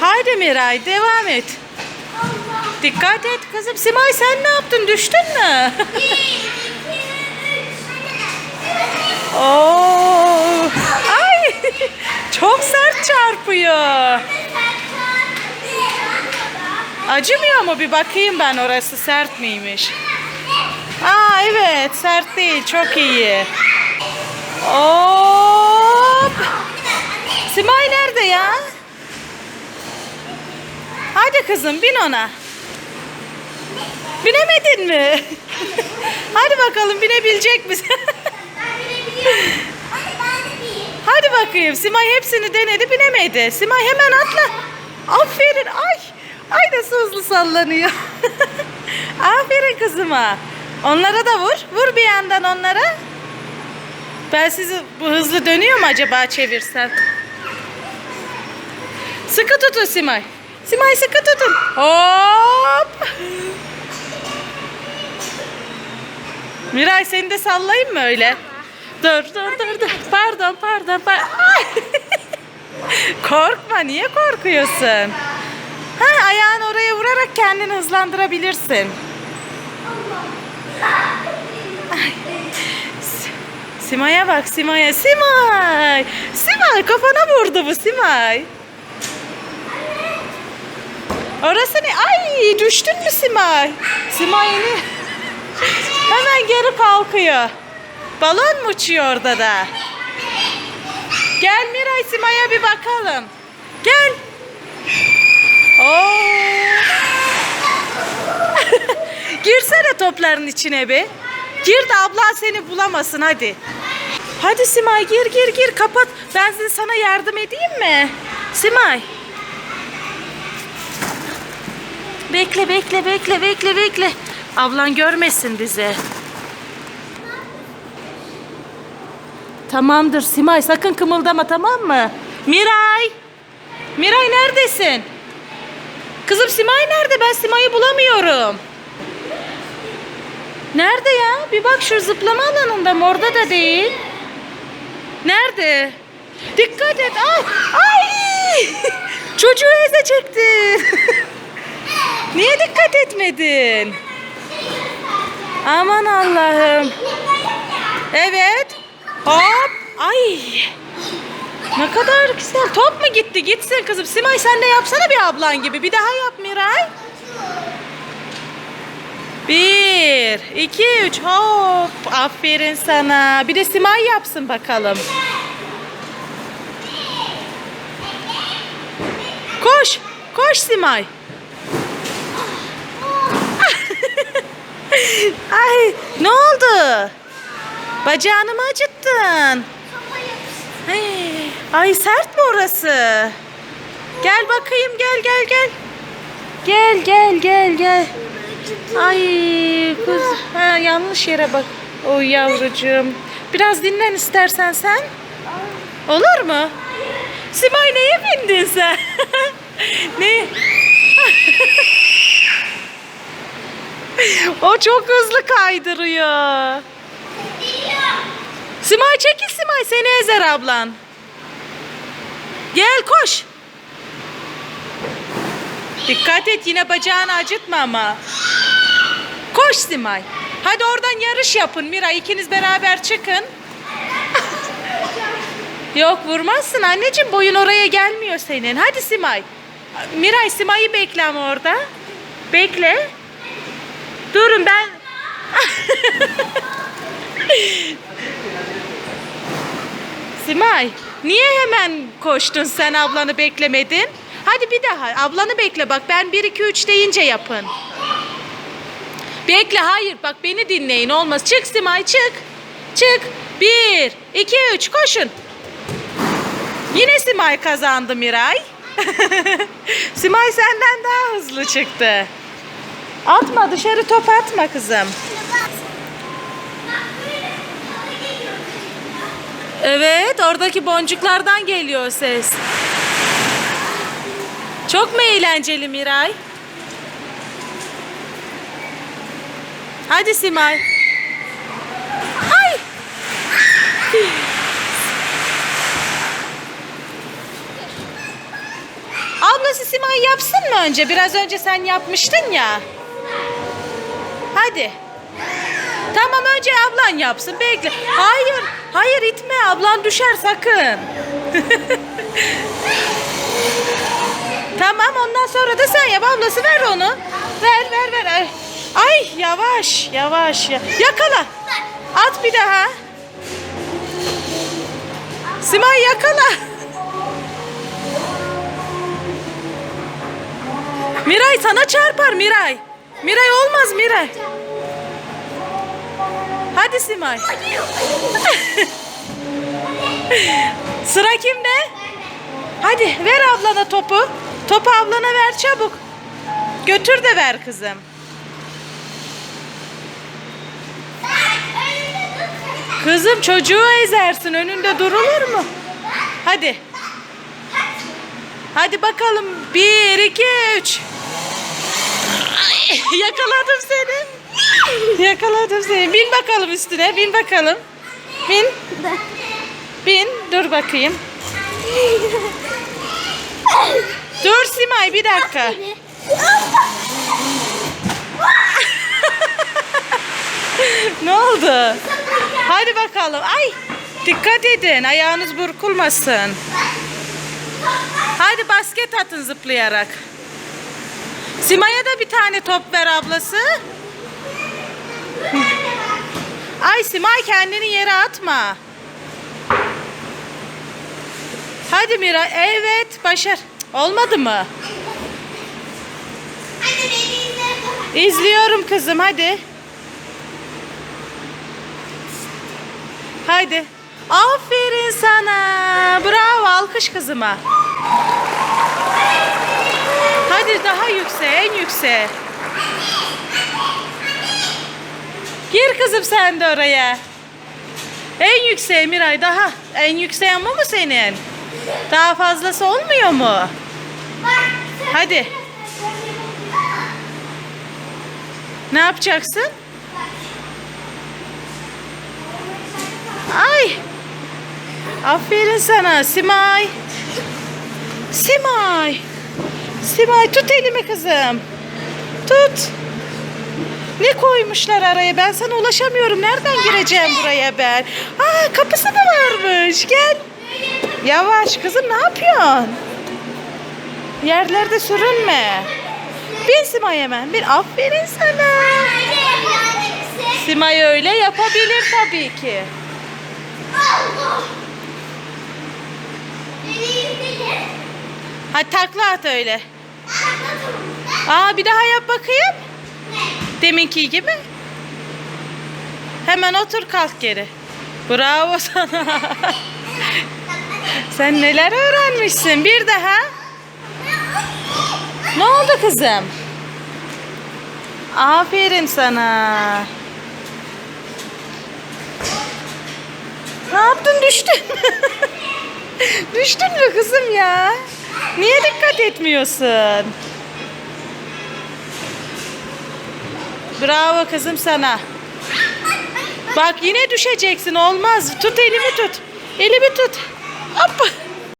Haydi Miray devam et. Dikkat et kızım. Simay sen ne yaptın? Düştün mü? Oo. Ay! Çok sert çarpıyor. Acımıyor mu? Bir bakayım ben orası sert miymiş. Aa evet sert değil. Çok iyi. Hop. Simay nerede ya? Hadi kızım bin ona. Binemedin mi? Hadi bakalım binebilecek misin? Hadi bakayım. Simay hepsini denedi binemedi. Simay hemen atla. Aferin. Ay. Ay nasıl hızlı sallanıyor. Aferin kızıma. Onlara da vur. Vur bir yandan onlara. Ben sizi bu hızlı dönüyor mu acaba çevirsem? Sıkı tutun Simay. Simay sıkı tutun. Hop. Miray seni de sallayayım mı öyle? Dur dur dur dur. Pardon pardon. par- Ay! Korkma niye korkuyorsun? Ha ayağını oraya vurarak kendini hızlandırabilirsin. Simay'a bak Simay'a. Simay. Simay kafana vurdu bu Simay. Orası ne? Ay düştün mü Simay? Simay ne? Hemen geri kalkıyor. Balon mu uçuyor orada da? Gel Miray Sima'ya bir bakalım. Gel. Oo. Girsene topların içine bir. Gir de ablan seni bulamasın hadi. Hadi Simay gir gir gir kapat. Ben sana yardım edeyim mi? Simay. Bekle bekle bekle bekle bekle. Ablan görmesin bizi. Tamamdır Simay sakın kımıldama tamam mı? Miray. Miray neredesin? Kızım Simay nerede? Ben Simay'ı bulamıyorum. Nerede ya? Bir bak şu zıplama alanında mı? Orada da değil. Nerede? Dikkat et. Ay! Ay! Çocuğu ezecektin. Niye dikkat etmedin? Aman Allah'ım. Evet. Hop. Ay. Ne kadar güzel. Top mu gitti? Gitsin kızım. Simay sen de yapsana bir ablan gibi. Bir daha yap Miray. Bir, iki, üç. Hop. Aferin sana. Bir de Simay yapsın bakalım. Koş. Koş Simay. Ay ne oldu? Bacağını mı acıttın? Ay, ay sert mi orası? Gel bakayım gel gel gel. Gel gel gel gel. Ay kız ha, yanlış yere bak. O yavrucuğum. Biraz dinlen istersen sen. Olur mu? Simay neye bindin sen? ne? O çok hızlı kaydırıyor. Simay çekil Simay seni ezer ablan. Gel koş. Dikkat et yine bacağını acıtma ama. Koş Simay. Hadi oradan yarış yapın Mira ikiniz beraber çıkın. Yok vurmazsın anneciğim boyun oraya gelmiyor senin. Hadi Simay. Miray Simay'ı bekle ama orada. Bekle. Durun ben. Simay, niye hemen koştun sen ablanı beklemedin? Hadi bir daha ablanı bekle bak ben 1 2 3 deyince yapın. Bekle hayır bak beni dinleyin olmaz. Çık Simay çık. Çık. 1 2 3 koşun. Yine Simay kazandı Miray. Simay senden daha hızlı çıktı. Atma dışarı top atma kızım. Evet oradaki boncuklardan geliyor ses. Çok mu eğlenceli Miray? Hadi Simay. Ay. Abla Ablası Simay yapsın mı önce? Biraz önce sen yapmıştın ya. Hadi. Tamam önce ablan yapsın. Bekle. Hayır. Hayır itme. Ablan düşer sakın. tamam ondan sonra da sen yap. Ablası ver onu. Ver ver ver. Ay, Ay yavaş yavaş. ya- Yakala. At bir daha. Simay yakala. Miray sana çarpar Miray. Miray olmaz Miray. Hadi Simay. Sıra kimde? Hadi ver ablana topu. Topu ablana ver çabuk. Götür de ver kızım. Kızım çocuğu ezersin önünde durulur mu? Hadi. Hadi bakalım. Bir, iki, üç. Yakaladım seni. Yakaladım seni. Bin bakalım üstüne. Bin bakalım. Bin. Bin. Dur bakayım. Dur Simay bir dakika. Ne oldu? Hadi bakalım. Ay dikkat edin. Ayağınız burkulmasın. Hadi basket atın zıplayarak. Sima'ya da bir tane top ver ablası. Ay Simay kendini yere atma. Hadi Mira. Evet başar. Olmadı mı? İzliyorum kızım hadi. Haydi. Aferin sana. Bravo alkış kızıma. Hadi daha yükseğe en yükseğe. Gir kızım sen de oraya. En yükseğe Miray daha. En yükseğe ama mı senin? Daha fazlası olmuyor mu? Hadi. Ne yapacaksın? Ay. Aferin sana Simay. Simay. Simay tut elimi kızım. Tut. Ne koymuşlar araya? Ben sana ulaşamıyorum. Nereden gireceğim buraya ben? Aa kapısı da varmış. Gel. Yavaş kızım ne yapıyorsun? Yerlerde sürünme. Bin Simay hemen. Bin. Aferin sana. Simay öyle yapabilir tabii ki. Hadi takla at öyle. Aa bir daha yap bakayım. Deminki gibi. Hemen otur kalk geri. Bravo sana. Sen neler öğrenmişsin. Bir daha. Ne oldu kızım? Aferin sana. Ne yaptın düştün? düştün mü kızım ya? Niye dikkat etmiyorsun? Bravo kızım sana. Bak yine düşeceksin olmaz. Tut elimi tut. Elimi tut. Hoppa.